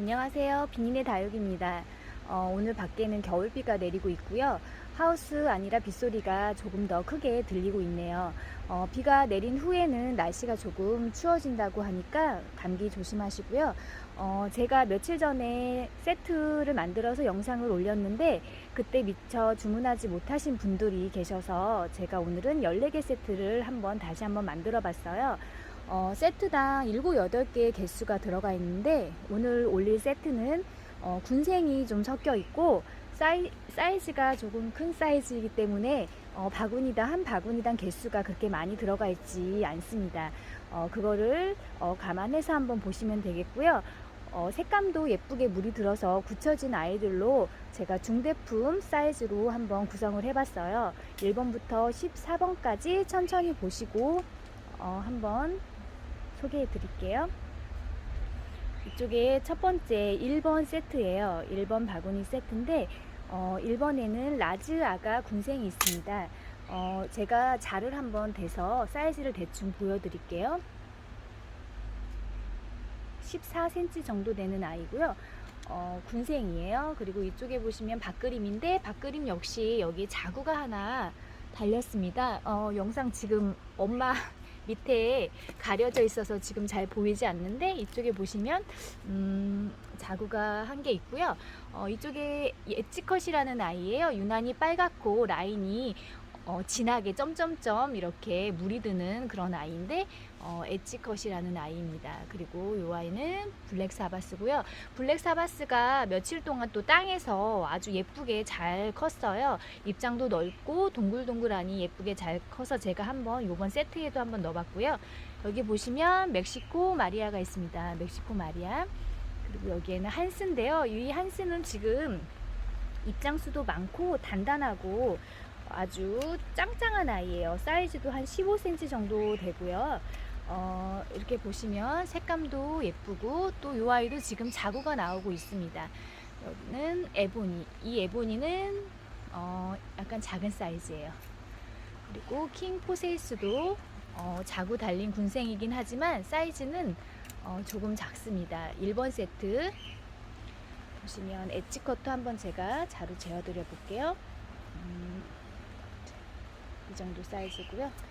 안녕하세요. 비닌의 다육입니다. 어, 오늘 밖에는 겨울비가 내리고 있고요. 하우스 아니라 빗소리가 조금 더 크게 들리고 있네요. 어, 비가 내린 후에는 날씨가 조금 추워진다고 하니까 감기 조심하시고요. 어, 제가 며칠 전에 세트를 만들어서 영상을 올렸는데 그때 미처 주문하지 못하신 분들이 계셔서 제가 오늘은 14개 세트를 한번 다시 한번 만들어 봤어요. 어, 세트당 7, 8개의 개수가 들어가 있는데 오늘 올릴 세트는 어, 군생이 좀 섞여 있고 사이, 사이즈가 조금 큰 사이즈이기 때문에 어, 바구니당 한 바구니당 개수가 그렇게 많이 들어가 있지 않습니다. 어, 그거를 어, 감안해서 한번 보시면 되겠고요. 어, 색감도 예쁘게 물이 들어서 굳혀진 아이들로 제가 중대품 사이즈로 한번 구성을 해봤어요. 1번부터 14번까지 천천히 보시고 어, 한번 소개해 드릴게요. 이쪽에 첫 번째 1번 세트예요. 1번 바구니 세트인데 어, 1번에는 라즈 아가 군생이 있습니다. 어, 제가 자를 한번 대서 사이즈를 대충 보여드릴게요. 14cm 정도 되는 아이고요. 어, 군생이에요. 그리고 이쪽에 보시면 밥그림인데 밥그림 역시 여기 자구가 하나 달렸습니다. 어, 영상 지금 엄마 밑에 가려져 있어서 지금 잘 보이지 않는데 이쪽에 보시면 음, 자구가 한 개 있고요. 어, 이쪽에 엣지컷이라는 아이예요. 유난히 빨갛고 라인이 어, 진하게 점점점 이렇게 물이 드는 그런 아이인데 어, 엣지컷이라는 아이입니다. 그리고 이 아이는 블랙 사바스고요. 블랙 사바스가 며칠 동안 또 땅에서 아주 예쁘게 잘 컸어요. 입장도 넓고 동글동글하니 예쁘게 잘 커서 제가 한번 이번 세트에도 한번 넣어봤고요. 여기 보시면 멕시코 마리아가 있습니다. 멕시코 마리아. 그리고 여기에는 한스인데요. 이 한스는 지금 입장수도 많고 단단하고 아주 짱짱한 아이예요. 사이즈도 한 15cm 정도 되고요. 어, 이렇게 보시면 색감도 예쁘고 또 이 아이도 지금 자구가 나오고 있습니다. 여기는 에보니. 이 에보니는 어, 약간 작은 사이즈예요. 그리고 킹 포세이스도 어, 자구 달린 군생이긴 하지만 사이즈는 어, 조금 작습니다. 1번 세트 보시면 엣지 커터 한번 제가 자로 재어 드려 볼게요. 음, 이 정도 사이즈고요.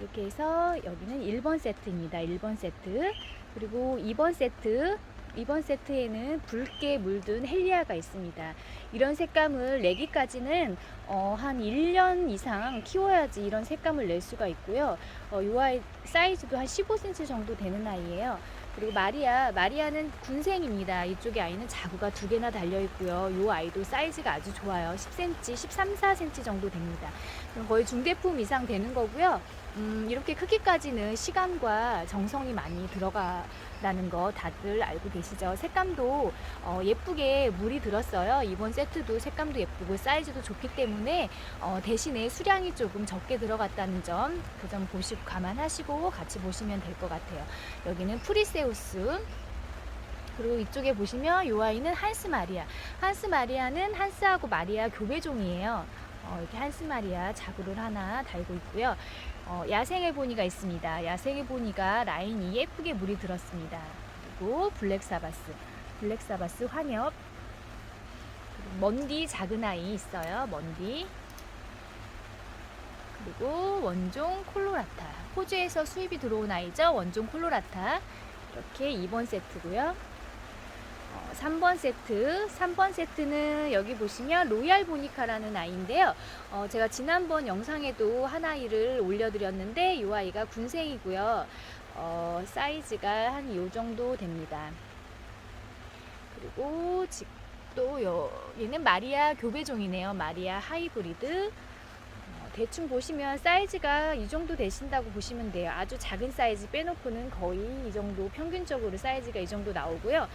이렇게 해서 여기는 1번 세트입니다. 1번 세트. 그리고 2번 세트. 2번 세트에는 붉게 물든 헬리아가 있습니다. 이런 색감을 내기까지는 어, 한 1년 이상 키워야지 이런 색감을 낼 수가 있고요. 어, 이 아이 사이즈도 한 15cm 정도 되는 아이예요. 그리고 마리아, 마리아는 군생입니다. 이쪽에 아이는 자구가 두 개나 달려 있고요. 이 아이도 사이즈가 아주 좋아요. 10cm, 13, 4cm 정도 됩니다. 그럼 거의 중대품 이상 되는 거고요. 음, 이렇게 크기까지는 시간과 정성이 많이 들어가라는 거 다들 알고 계시죠? 색감도 어, 예쁘게 물이 들었어요. 이번 세트도 색감도 예쁘고 사이즈도 좋기 때문에 어, 대신에 수량이 조금 적게 들어갔다는 점, 그 점 보시고 감안하시고 같이 보시면 될 것 같아요. 여기는 프리세우스. 그리고 이쪽에 보시면 이 아이는 한스 마리아. 한스 마리아는 한스하고 마리아 교배종이에요. 어, 이렇게 한스 마리아 자구를 하나 달고 있고요. 어, 야생의 보니가 있습니다. 야생의 보니가 라인이 예쁘게 물이 들었습니다. 그리고 블랙 사바스, 블랙 사바스 환엽, 먼디 작은 아이 있어요. 먼디. 그리고 원종 콜로라타. 호주에서 수입이 들어온 아이죠. 원종 콜로라타. 이렇게 2번 세트고요. 어, 3번 세트. 3번 세트는 여기 보시면 로얄 보니카라는 아이인데요. 어, 제가 지난번 영상에도 한 아이를 올려드렸는데 이 아이가 군생이고요. 어, 사이즈가 한요 정도 됩니다. 그리고 지- 또 요, 얘는 마리아 교배종이네요. 마리아 하이브리드. 어, 대충 보시면 사이즈가 이 정도 되신다고 보시면 돼요. 아주 작은 사이즈 빼놓고는 거의 이 정도 평균적으로 사이즈가 이 정도 나오고요.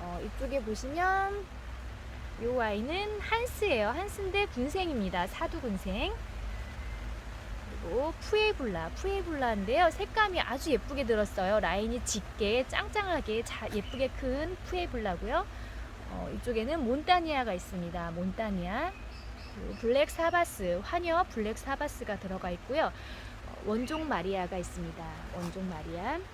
어, 이쪽에 보시면 이 아이는 한스예요. 한스인데 군생입니다. 사두 군생. 그리고 푸에블라, 푸에블라인데요. 색감이 아주 예쁘게 들었어요. 라인이 짙게 짱짱하게 자, 예쁘게 큰 푸에블라고요. 어, 이쪽에는 몬타니아가 있습니다. 몬타니아. 블랙 사바스, 환여 블랙 사바스가 들어가 있고요. 어, 원종 마리아가 있습니다. 원종 마리아. 이게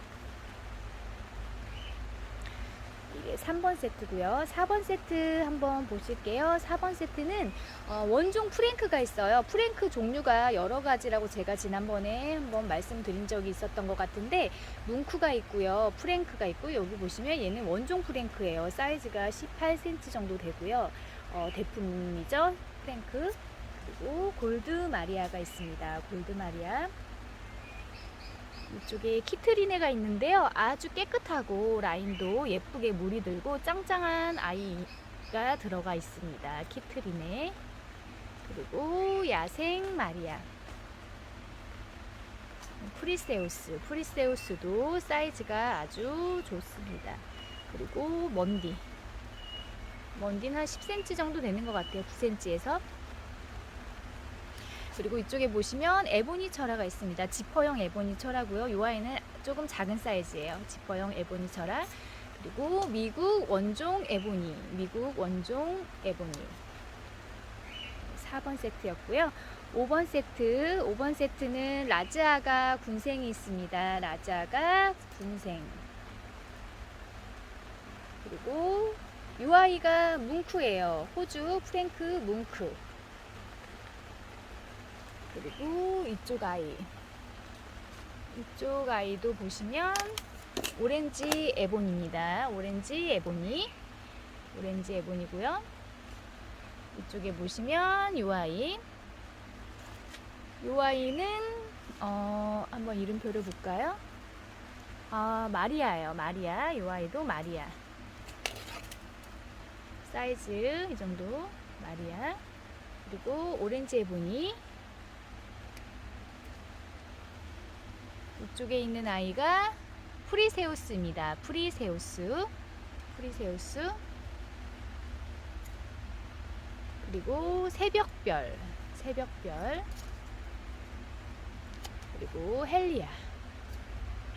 3번 세트고요. 4번 세트 한번 보실게요. 4번 세트는 어, 원종 프랭크가 있어요. 프랭크 종류가 여러 가지라고 제가 지난번에 한번 말씀드린 적이 있었던 것 같은데 뭉크가 있고요. 프랭크가 있고 여기 보시면 얘는 원종 프랭크예요. 사이즈가 18cm 정도 되고요. 어, 대품이죠. 프랭크. 그리고 골드 마리아가 있습니다. 골드 마리아. 이쪽에 키트리네가 있는데요. 아주 깨끗하고 라인도 예쁘게 물이 들고 짱짱한 아이가 들어가 있습니다. 키트리네. 그리고 야생 마리아. 프리세우스. 프리세우스도 사이즈가 아주 좋습니다. 그리고 먼디. 먼디는 한 10cm 정도 되는 것 같아요. 9cm에서. 그리고 이쪽에 보시면 에보니 철화가 있습니다. 지퍼형 에보니 철화고요. 이 아이는 조금 작은 사이즈예요. 지퍼형 에보니 철화. 그리고 미국 원종 에보니, 미국 원종 에보니. 4번 세트였고요. 5번 세트, 5번 세트는 라즈아가 군생이 있습니다. 라즈아가 군생. 그리고 이 아이가 뭉크예요. 호주 프랭크 뭉크. 그리고 이쪽 아이. 이쪽 아이도 보시면 오렌지 에본입니다. 오렌지 에본이. 오렌지 에본이고요. 이쪽에 보시면 이 아이. 이 아이는 어, 한번 이름표를 볼까요? 아, 마리아예요. 마리아. 이 아이도 마리아. 사이즈 이 정도 마리아. 그리고 오렌지 에본이. 이쪽에 있는 아이가 프리세우스입니다. 프리세우스. 프리세우스. 그리고 새벽별. 새벽별. 그리고 헬리아.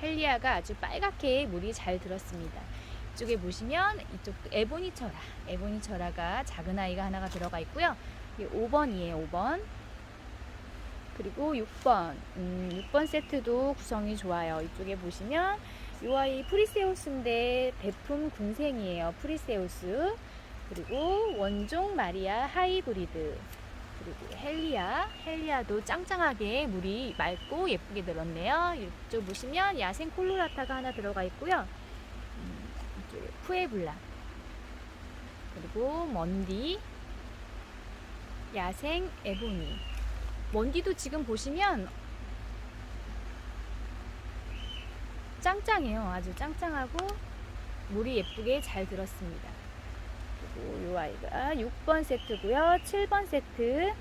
헬리아가 아주 빨갛게 물이 잘 들었습니다. 이쪽에 보시면 이쪽 에보니 철아. 에보니 철아가 작은 아이가 하나가 들어가 있고요. 이게 5번이에요. 5번. 그리고 6번, 음, 6번 세트도 구성이 좋아요. 이쪽에 보시면 이 아이 프리세우스인데 대품 군생이에요. 프리세우스. 그리고 원종 마리아 하이브리드. 그리고 헬리아. 헬리아도 짱짱하게 물이 맑고 예쁘게 들었네요. 이쪽 보시면 야생 콜로라타가 하나 들어가 있고요. 음, 이쪽에 푸에블라. 그리고 먼디. 야생 에보니. 먼디도 지금 보시면 짱짱해요. 아주 짱짱하고 물이 예쁘게 잘 들었습니다. 그리고 이 아이가 6번 세트고요. 7번 세트.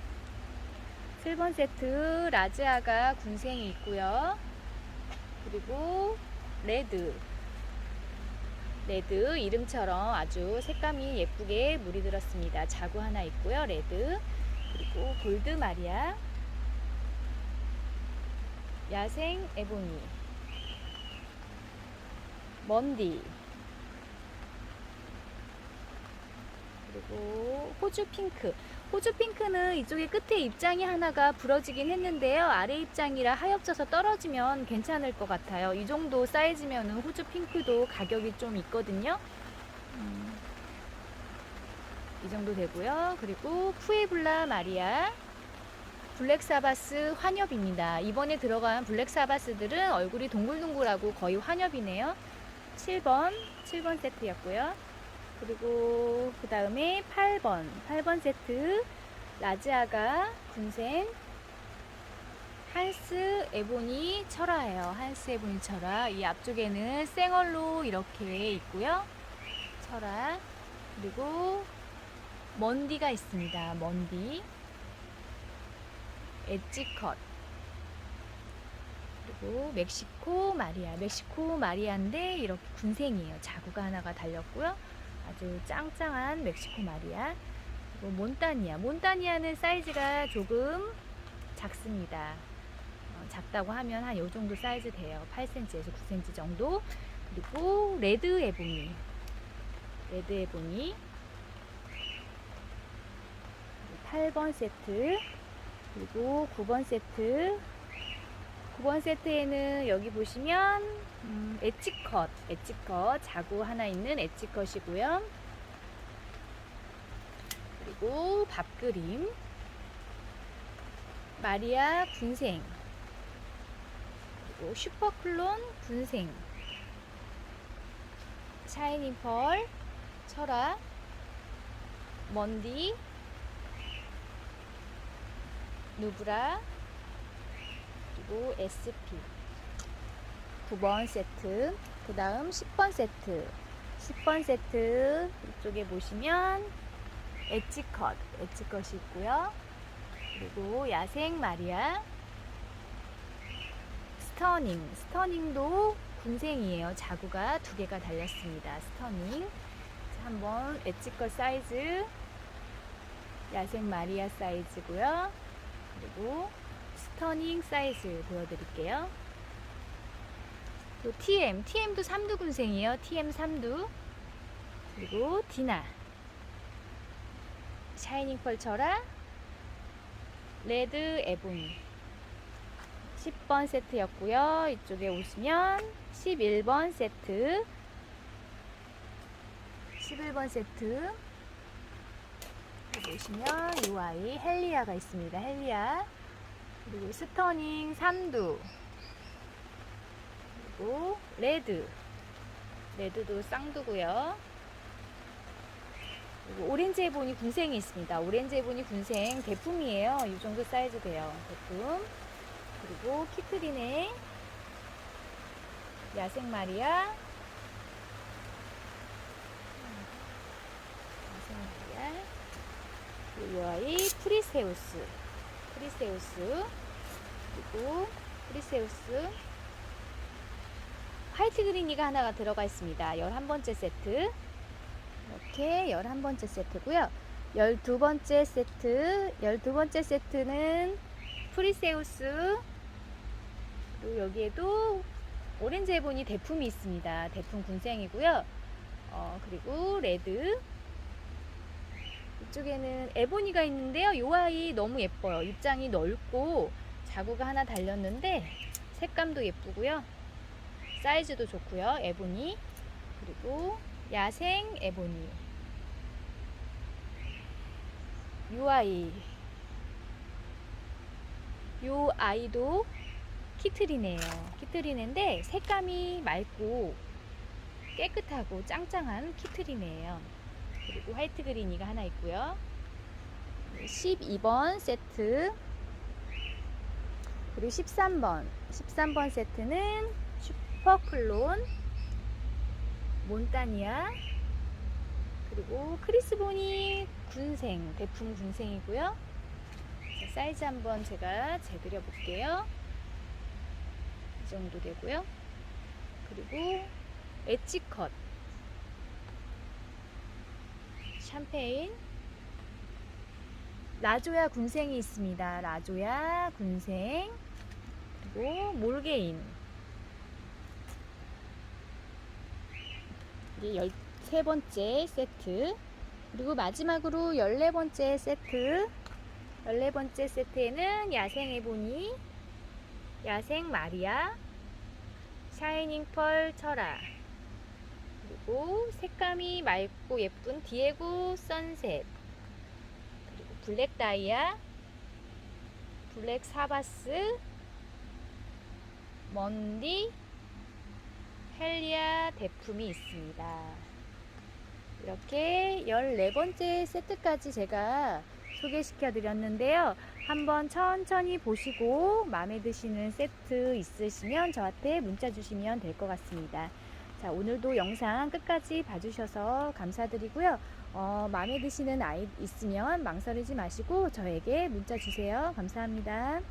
7번 세트 라즈아가 군생이 있고요. 그리고 레드. 레드 이름처럼 아주 색감이 예쁘게 물이 들었습니다. 자구 하나 있고요. 레드. 그리고 골드 마리아. 야생 에보니 먼디. 그리고 호주 핑크. 호주 핑크는 이쪽에 끝에 입장이 하나가 부러지긴 했는데요. 아래 입장이라 하엽져서 떨어지면 괜찮을 것 같아요. 이 정도 사이즈면 호주 핑크도 가격이 좀 있거든요. 음, 이 정도 되고요. 그리고 푸에블라 마리아 블랙사바스 환엽입니다. 이번에 들어간 블랙사바스들은 얼굴이 동글동글하고 거의 환엽이네요. 7번, 7번 세트였고요. 그리고 그 다음에 8번, 8번 세트 라즈아가 군생 한스 에보니 철화예요. 한스 에보니 철화. 이 앞쪽에는 생얼로 이렇게 있고요. 철화. 그리고 먼디가 있습니다. 먼디. 엣지컷. 그리고 멕시코 마리아. 멕시코 마리아인데 이렇게 군생이에요. 자구가 하나가 달렸고요. 아주 짱짱한 멕시코 마리아. 그리고 몬타니아. 몬타니아는 사이즈가 조금 작습니다. 어, 작다고 하면 한 요 정도 사이즈 돼요. 8cm에서 9cm 정도. 그리고 레드 에보니. 레드 에보니. 8번 세트 그리고 9번 세트. 9번 세트에는 여기 보시면 음, 엣지컷, 엣지컷 자구 하나 있는 엣지컷이고요. 그리고 밥 그림, 마리아 군생, 그리고 슈퍼클론 군생, 샤이닝 펄, 철화, 먼디, 누브라, 그리고 SP 9번 세트 그 다음 10번 세트. 10번 세트 이쪽에 보시면 엣지컷 엣지컷이 있고요. 그리고 야생 마리아 스터닝. 스터닝도 군생이에요. 자구가 두 개가 달렸습니다. 스터닝. 자, 한번 엣지컷 사이즈 야생 마리아 사이즈고요 그리고 스터닝 사이즈 보여드릴게요. 또 TM, TM도 삼두 군생이에요. TM 삼두. 그리고 디나, 샤이닝 펄처라, 레드 에본. 10번 세트였고요. 이쪽에 오시면 11번 세트. 11번 세트. 보시면 이 아이 헬리아가 있습니다. 헬리아. 그리고 스터닝 삼두. 그리고 레드. 레드도 쌍두고요. 그리고 오렌지 해본이 군생이 있습니다. 오렌지 해본이 군생 대품이에요. 이 정도 사이즈 돼요. 대품. 그리고 키트린의 야생 마리아. 야생 마리아 이 아이 프리세우스 프리세우스 그리고 프리세우스 화이트 그린이가 하나가 들어가 있습니다. 11번째 세트 이렇게 11번째 세트고요. 12번째 세트 12번째 세트는 프리세우스 그리고 여기에도 오렌지 해본이 대품이 있습니다. 대품 군생이고요. 어, 그리고 레드 이쪽에는 에보니가 있는데요. 이 아이 너무 예뻐요. 입장이 넓고 자구가 하나 달렸는데 색감도 예쁘고요. 사이즈도 좋고요. 에보니 그리고 야생 에보니 이 아이 이 아이도 키트리네요. 키트리네인데 색감이 맑고 깨끗하고 짱짱한 키트리네예요. 그리고 화이트 그린이가 하나 있고요. 12번 세트 그리고 13번 13번 세트는 슈퍼클론 몬타니아 그리고 크리스보니 군생 대품 군생이고요. 자, 사이즈 한번 제가 재드려 볼게요. 이 정도 되고요. 그리고 엣지컷 샴페인 라조야 군생이 있습니다. 라조야 군생 그리고 몰게인. 이게 13번째 세트. 그리고 마지막으로 14번째 세트. 14번째 세트에는 야생 에보니 야생 마리아 샤이닝 펄 철아 그리고 색감이 맑고 예쁜 디에고 선셋. 그리고 블랙 다이아 블랙 사바스 먼디 헬리아 대품이 있습니다. 이렇게 14번째 세트까지 제가 소개시켜 드렸는데요. 한번 천천히 보시고 마음에 드시는 세트 있으시면 저한테 문자 주시면 될 것 같습니다 자, 오늘도 영상 끝까지 봐주셔서 감사드리고요. 어, 마음에 드시는 아이 있으면 망설이지 마시고 저에게 문자 주세요. 감사합니다.